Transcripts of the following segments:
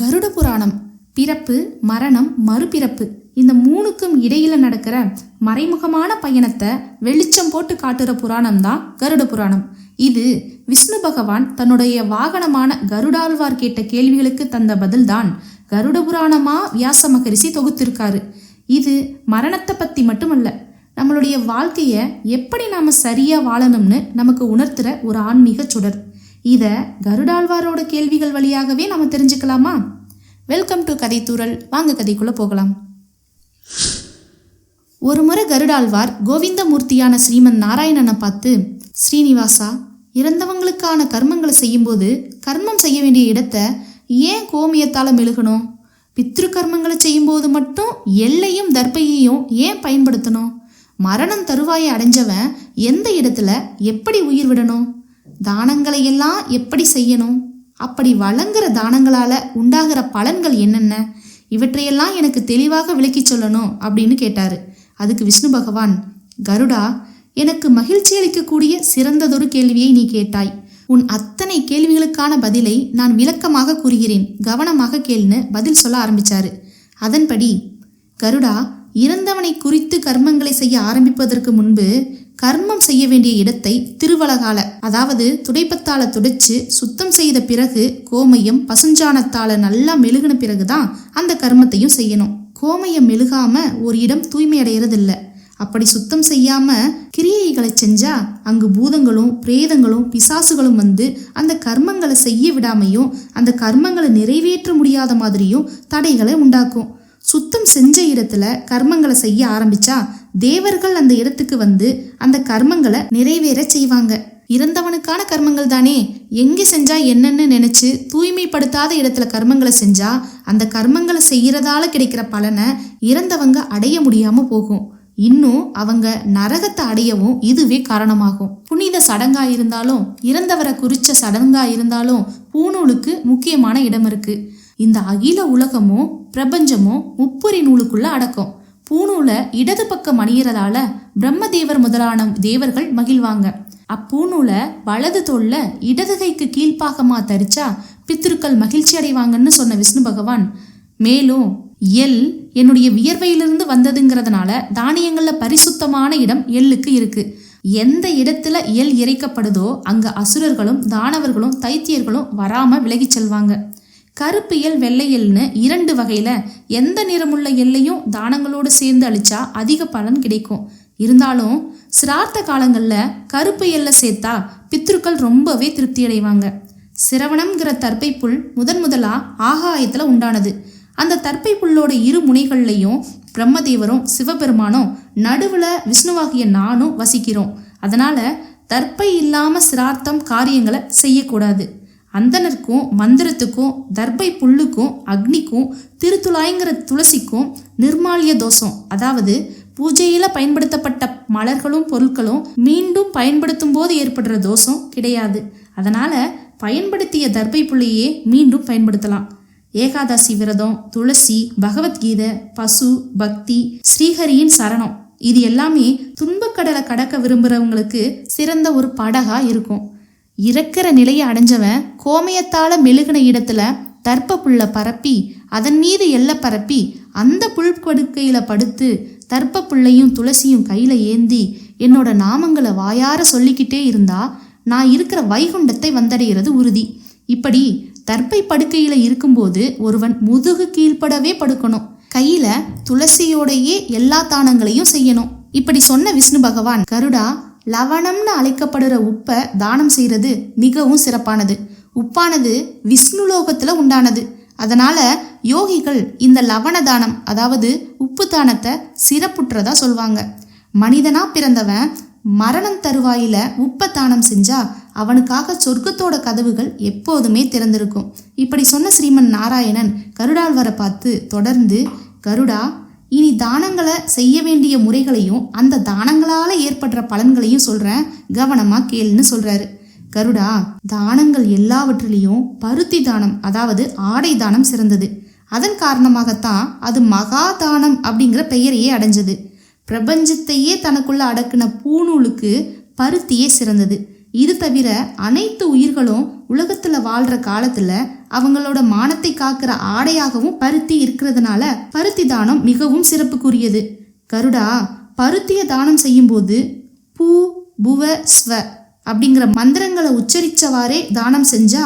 கருட புராணம் பிறப்பு மரணம் மறுபிறப்பு. இந்த மூணுக்கும் இடையில நடக்கிற மறைமுகமான பயணத்தை வெளிச்சம் போட்டு காட்டுற புராணம் தான் கருட புராணம் இது விஷ்ணு பகவான் தன்னுடைய வாகனமான கருடாழ்வார் கேட்ட கேள்விகளுக்கு தந்த பதில்தான் கருட புராணமா வியாச மகரிஷி தொகுத்திருக்காரு. இது மரணத்தை பத்தி மட்டுமல்ல நம்மளுடைய வாழ்க்கையை எப்படி நாம சரியா வாழணும்னு நமக்கு உணர்த்துற ஒரு ஆன்மீக சுடர். இதை கருடாழ்வாரோட கேள்விகள் வழியாகவே நம்ம தெரிஞ்சுக்கலாமா? வெல்கம் டு கதைத்தூரல் வாங்க கதைக்குள்ளே போகலாம். ஒரு முறை கருடாழ்வார் கோவிந்தமூர்த்தியான ஸ்ரீமன் நாராயணனை பார்த்து ஸ்ரீனிவாசா இறந்தவங்களுக்கான கர்மங்களை செய்யும்போது கர்மம் செய்ய வேண்டிய இடத்த ஏன் கோமியத்தால மெழுகணும்? பித்ரு கர்மங்களை செய்யும்போது மட்டும் எல்லையும் தர்ப்பையையும் ஏன் பயன்படுத்தணும்? மரணம் தருவாயை அடைஞ்சவன் எந்த இடத்துல எப்படி உயிர் விடணும்? தானங்களை எல்லாம் எப்படி செய்யணும்? அப்படி வழங்குற தானங்களால உண்டாகிற பலன்கள் என்னென்ன? இவற்றையெல்லாம் எனக்கு தெளிவாக விளக்கி சொல்லணும் அப்படின்னு கேட்டாரு. அதுக்கு விஷ்ணு பகவான் கருடா எனக்கு மகிழ்ச்சி அளிக்கக்கூடிய சிறந்ததொரு கேள்வியை நீ கேட்டாய். உன் அத்தனை கேள்விகளுக்கான பதிலை நான் விளக்கமாக கூறுகிறேன். கவனமாக கேள்னு பதில் சொல்ல ஆரம்பிச்சாரு. அதன்படி கருடா இறந்தவனை குறித்து கர்மங்களை செய்ய ஆரம்பிப்பதற்கு முன்பு கர்மம் செய்ய வேண்டிய இடத்தை திருவலகால அதாவது துடைப்பத்தால துடைச்சு சுத்தம் செய்த பிறகு கோமையம் பசுஞ்சாணத்தால நல்லா மெழுகின பிறகுதான் அந்த கர்மத்தையும் செய்யணும். கோமையம் மெழுகாம ஒரு இடம் தூய்மை அடையறதில்ல. அப்படி சுத்தம் செய்யாம கிரியைகளை செஞ்சா அங்கு பூதங்களும் பிரேதங்களும் பிசாசுகளும் வந்து அந்த கர்மங்களை செய்ய விடாமையும் அந்த கர்மங்களை நிறைவேற்ற முடியாத மாதிரியும் தடைகளை உண்டாக்கும். சுத்தம் செஞ்ச இடத்துல கர்மங்களை செய்ய ஆரம்பிச்சா தேவர்கள் அந்த இடத்துக்கு வந்து அந்த கர்மங்களை நிறைவேற செய்வாங்க. இறந்தவனுக்கான கர்மங்கள் தானே. எங்கே செஞ்சா என்னன்னு நினைச்சு தூய்மைப்படுத்தாத இடத்துல கர்மங்களை செஞ்சா அந்த கர்மங்களை செய்யறதால கிடைக்கிற பலனை இறந்தவங்க அடைய முடியாம போகும். இன்னும் அவங்க நரகத்தை அடையவும் இதுவே காரணமாகும். புனித சடங்கா இருந்தாலும் இறந்தவரை குறிச்ச சடங்கா இருந்தாலும் பூநூலுக்கு முக்கியமான இடம் இருக்கு. இந்த அகில உலகமும் பிரபஞ்சமும் முப்புரி நூலுக்குள்ள அடக்கும். பூநூலை இடது பக்கம் அணியறதால பிரம்மதேவர் முதலான தேவர்கள் மகிழ்வாங்க. அப்பூநூலை வலது தோல்ல இடது கைக்கு கீழ்ப்பாகமா தரிச்சா பித்திருக்கள் மகிழ்ச்சி அடைவாங்கன்னு சொன்ன விஷ்ணு பகவான். மேலும் எல் என்னுடைய வியர்வையிலிருந்து வந்ததுங்கிறதுனால தானியங்கள்ல பரிசுத்தமான இடம் எள்ளுக்கு இருக்கு. எந்த இடத்துல எல் இறைக்கப்படுதோ அங்க அசுரர்களும் தானவர்களும் தைத்தியர்களும் வராம விலகிச் செல்வாங்க. கருப்பியல் வெள்ளை எல்னு இரண்டு வகையில் எந்த நிறமுள்ள எல்லையும் தானங்களோடு சேர்ந்து அழிச்சா அதிக பலன் கிடைக்கும். இருந்தாலும் சிரார்த்த காலங்களில் கருப்பு எல்லை சேர்த்தா பித்ருக்கள் ரொம்பவே திருப்தி அடைவாங்க சிரவணம்ங்கிற தர்ப்பை புல் முதன் முதலாக ஆகாயத்தில் உண்டானது. அந்த தர்ப்பை புல்லோட இரு முனைகள்லையும் பிரம்மதேவரும் சிவபெருமானும் நடுவில் விஷ்ணுவாகிய நானும் வசிக்கிறோம். அதனால் தற்பை இல்லாமல் சிரார்த்தம் காரியங்களை செய்யக்கூடாது. அந்தனருக்கும் மந்திரத்துக்கும் தர்பை புல்லுக்கும் அக்னிக்கும் திருத்துளாய்ங்கிற துளசிக்கும் நிர்மாலிய தோஷம். அதாவது பூஜையில் பயன்படுத்தப்பட்ட மலர்களும் பொருட்களும் மீண்டும் பயன்படுத்தும் போது ஏற்படுற தோஷம் கிடையாது. அதனால் பயன்படுத்திய தர்பை புள்ளையே மீண்டும் பயன்படுத்தலாம். ஏகாதசி விரதம் துளசி பகவத்கீதை பசு பக்தி ஸ்ரீஹரியின் சரணம். இது எல்லாமே துன்பக்கடலை கடக்க விரும்புகிறவங்களுக்கு சிறந்த ஒரு படகா இருக்கும். இறக்கிற நிலையை அடைஞ்சவன் கோமயத்தால மெழுகின இடத்துல தர்ப்ப புல்ல பரப்பி அதன் மீது எல்லை பரப்பி அந்த புல்படுக்கையில் படுத்து தர்ப்ப புல்லையும் துளசியும் கையில் ஏந்தி என்னோட நாமங்களை வாயார சொல்லிக்கிட்டே இருந்தா நான் இருக்கிற வைகுண்டத்தை வந்தடைகிறது உறுதி. இப்படி தர்ப்பை படுக்கையில் இருக்கும்போது ஒருவன் முதுகு கீழ்ப்படவே படுக்கணும். கையில் துளசியோடையே எல்லா தானங்களையும் செய்யணும். இப்படி சொன்ன விஷ்ணு பகவான் கருடா லவணம்னு அழைக்கப்படுற உப்பை தானம் செய்கிறது மிகவும் சிறப்பானது. உப்பானது விஷ்ணுலோகத்தில் உண்டானது. அதனால் யோகிகள் இந்த லவண தானம் அதாவது உப்பு தானத்தை சிறப்புற்றதா சொல்வாங்க. மனிதனாக பிறந்தவன் மரணம் தருவாயில் உப்பை தானம் செஞ்சா அவனுக்காக சொர்க்கத்தோட கதவுகள் எப்போதுமே திறந்திருக்கும். இப்படி சொன்ன ஸ்ரீமன் நாராயணன் கருடாழ்வரை பார்த்து தொடர்ந்து கருடா இனி தானங்களை செய்ய வேண்டிய முறைகளையும் அந்த தானங்களால ஏற்படுற பலன்களையும் சொல்றேன். கவனமா கேளுன்னு சொல்றாரு. கருடா தானங்கள் எல்லாவற்றிலையும் பருத்தி தானம் அதாவது ஆடை தானம் சிறந்தது. அதன் காரணமாகத்தான் அது மகா தானம் அப்படிங்கிற பெயரையே அடைஞ்சது. பிரபஞ்சத்தையே தனக்குள்ள அடக்குன பூநூலுக்கு பருத்தியே சிறந்தது. இது தவிர அனைத்து உயிர்களும் உலகத்துல வாழ்ற காலத்துல அவங்களோட மானத்தை காக்கிற ஆடையாகவும் பருத்தி இருக்கிறதுனால பருத்தி தானம் மிகவும் சிறப்புக்குரியது. கருடா பருத்திய தானம் செய்யும்போது பூ புவ ஸ்வ அப்படிங்கிற மந்திரங்களை உச்சரிச்சவாறே தானம் செஞ்சா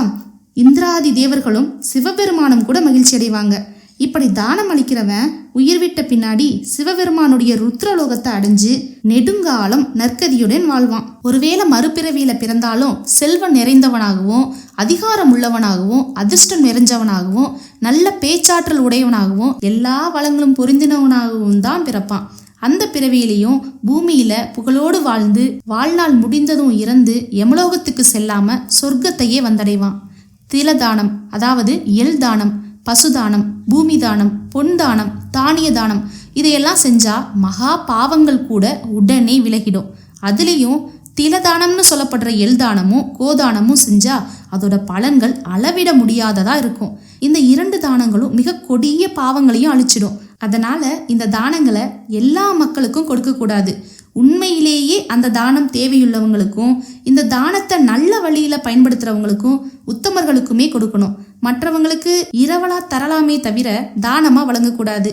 இந்திராதி தேவர்களும் சிவபெருமானும் கூட மகிழ்ச்சி அடைவாங்க. இப்படி தானம் அளிக்கிறவன் உயிர் விட்ட பின்னாடி சிவபெருமானுடைய ருத்ரலோகத்தை அடைஞ்சு நெடுங்காலம் நற்கதியுடன் வாழ்வான். ஒருவேளை மறுபிறவியில பிறந்தாலும் செல்வம் நிறைந்தவனாகவும் அதிகாரம் உள்ளவனாகவும் அதிர்ஷ்டம் நிறைஞ்சவனாகவும் நல்ல பேச்சாற்றல் உடையவனாகவும் எல்லா வளங்களும் பொருந்தினவனாகவும் தான் பிறப்பான். அந்த பிறவியிலையும் பூமியில புகழோடு வாழ்ந்து வாழ்நாள் முடிந்ததும் இறந்து யமலோகத்துக்கு செல்லாம சொர்க்கத்தையே வந்தடைவான். திலதானம் அதாவது எல் தானம் பசுதானம் பூமி தானம் பொன் தானம் தானிய தானம் இதையெல்லாம் செஞ்சா மகா பாவங்கள் கூட உடனே விலகிடும். அதுலேயும் திலதானம்னு சொல்லப்படுற எல்தானமும் கோதானமும் செஞ்சா அதோட பலன்கள் அளவிட முடியாததா இருக்கும். இந்த இரண்டு தானங்களும் மிக கொடிய பாவங்களையும் அழிச்சிடும். அதனால இந்த தானங்களை எல்லா மக்களுக்கும் கொடுக்கக்கூடாது உண்மையிலேயே அந்த தானம் தேவையுள்ளவங்களுக்கும் இந்த தானத்தை நல்ல வழியில பயன்படுத்துறவங்களுக்கும் உத்தமர்களுக்குமே கொடுக்கணும். மற்றவங்களுக்கு இரவலா தரலாமே தவிர தானமா வழங்கக்கூடாது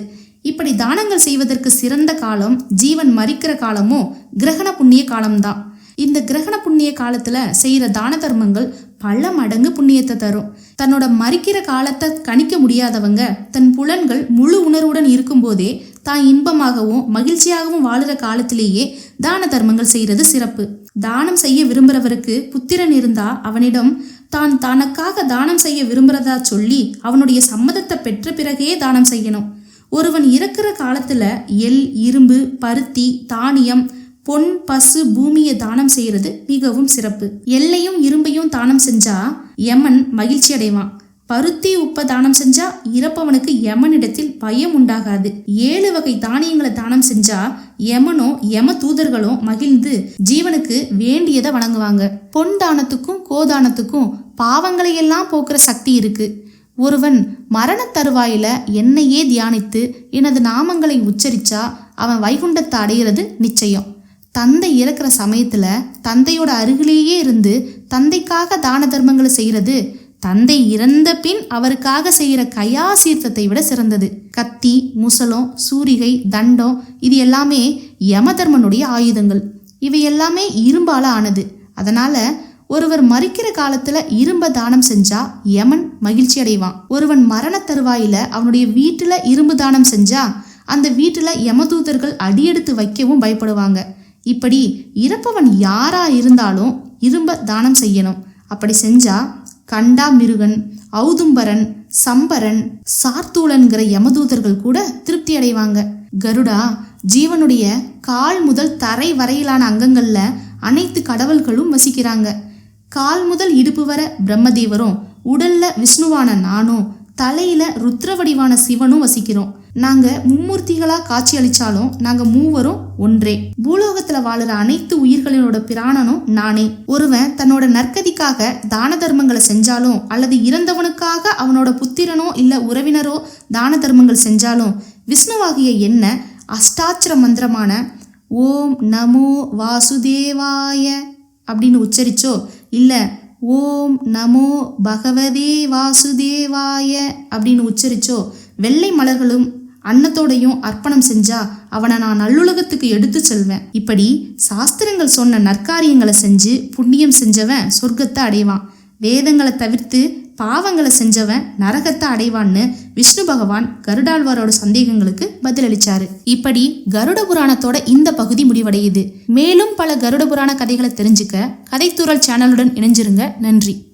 இப்படி தானங்கள் செய்வதற்கு சிறந்த காலம் ஜீவன் மறிக்கிற காலமும் கிரகண புண்ணிய காலம்தான். இந்த கிரகண புண்ணிய காலத்துல செய்யற தான தர்மங்கள் பல மடங்கு புண்ணியத்தை தரும். தன்னோட மறிக்கிற காலத்தை கணிக்க முடியாதவங்க தன் புலன்கள் முழு உணர்வுடன் இருக்கும்போதே தான் இன்பமாகவும் மகிழ்ச்சியாகவும் வாழுற காலத்திலேயே தான தர்மங்கள் செய்யறது சிறப்பு. தானம் செய்ய விரும்புறவருக்கு புத்திரன் இருந்தா அவனிடம் தான் தனக்காக தானம் செய்ய விரும்புறதா சொல்லி அவனுடைய சம்மதத்தை பெற்ற பிறகே தானம் செய்யணும். ஒருவன் இறக்குற காலத்துல எள் இரும்பு பருத்தி தானியம் பொன் பசு பூமியை தானம் செய்யறது மிகவும் சிறப்பு. எல்லையும் இரும்பையும் தானம் செஞ்சா யமன் மகிழ்ச்சி அடைவான். பருத்தி உப்ப தானம் செஞ்சா இறப்பவனுக்கு யமனிடத்தில் பயம் உண்டாகாது. ஏழு வகை தானியங்களை தானம் செஞ்சா யமனோ யம தூதர்களும் மகிழ்ந்து ஜீவனுக்கு வேண்டியதை வணங்குவாங்க. பொன் தானத்துக்கும் கோதானத்துக்கும் பாவங்களை எல்லாம் போக்குற சக்தி இருக்கு. ஒருவன் மரண தருவாயில என்னையே தியானித்து எனது நாமங்களை உச்சரிச்சா அவன் வைகுண்டத்தை அடையிறது நிச்சயம். தந்தை இறக்கிற சமயத்தில் தந்தையோட அருகிலேயே இருந்து தந்தைக்காக தான தர்மங்களை செய்கிறது தந்தை இறந்த பின் அவருக்காக செய்கிற கயா சீர்த்தத்தை விட சிறந்தது. கத்தி முசலம் சூரிகை தண்டம் இது எல்லாமே யமதர்மனுடைய ஆயுதங்கள். இவை எல்லாமே இரும்பால ஆனது. அதனால ஒருவர் மறிக்கிற காலத்துல இரும்ப தானம் செஞ்சா யமன் மகிழ்ச்சி அடைவான். ஒருவன் மரண தருவாயில அவனுடைய வீட்டுல இரும்பு தானம் செஞ்சா அந்த வீட்டுல யமதூதர்கள் அடியெடுத்து வைக்கவும் பயப்படுவாங்க. இப்படி இறப்பவன் யாரா இருந்தாலும் இரும்ப தானம் செய்யணும். அப்படி செஞ்சா கண்டாமிருகன் ஔதும்பரன் சம்பரன் சார்த்தூளன்கிற யமதூதர்கள் கூட திருப்தி அடைவாங்க. கருடா ஜீவனுடைய கால் முதல் தரை வரையிலான அங்கங்கள்ல அனைத்து கடவுள்களும் வசிக்கிறாங்க. கால் முதல் இடுப்பு வர பிரம்மதேவரும் உடல்ல விஷ்ணுவான நானும் தலையில ருத்ர வடிவான சிவனும் வசிக்கிறோம். நாங்க மும்மூர்த்திகளா காட்சி அளிச்சாலும் நாங்க மூவரும் ஒன்றே. பூலோகத்துல வாழுற அனைத்து உயிர்களினோட பிராணனும் நானே. ஒருவன் தன்னோட நற்கதிக்காக தான தர்மங்களை செஞ்சாலும் அல்லது இறந்தவனுக்காக அவனோட புத்திரனோ இல்ல உறவினரோ தான தர்மங்கள் செஞ்சாலும் விஷ்ணுவாகிய என்ன அஷ்டாட்சர மந்திரமான ஓம் நமோ வாசுதேவாய அப்படின்னு உச்சரிச்சோ இல்ல ஓம் நமோ பகவதே வாசுதேவாய அப்படின்னு உச்சரிச்சோ வெள்ளை மலர்களும் அன்னத்தோடையும் அர்ப்பணம் செஞ்சா அவனை நான் நல்லுலகத்துக்கு எடுத்து செல்வேன். இப்படி சாஸ்திரங்கள் சொன்ன நற்காரியங்களை செஞ்சு புண்ணியம் செஞ்சவன் சொர்க்கத்தை அடைவான். வேதங்களை தவிர்த்து பாவங்களை செஞ்சவன் நரகத்தை அடைவான்னு விஷ்ணு பகவான் கருடாழ்வாரோட சந்தேகங்களுக்கு பதிலளிச்சாரு. இப்படி கருட புராணத்தோட இந்த பகுதி முடிவடையுது. மேலும் பல கருட புராண கதைகளை தெரிஞ்சுக்க கதைத்துறல் சேனலுடன் இணைஞ்சிருங்க. நன்றி.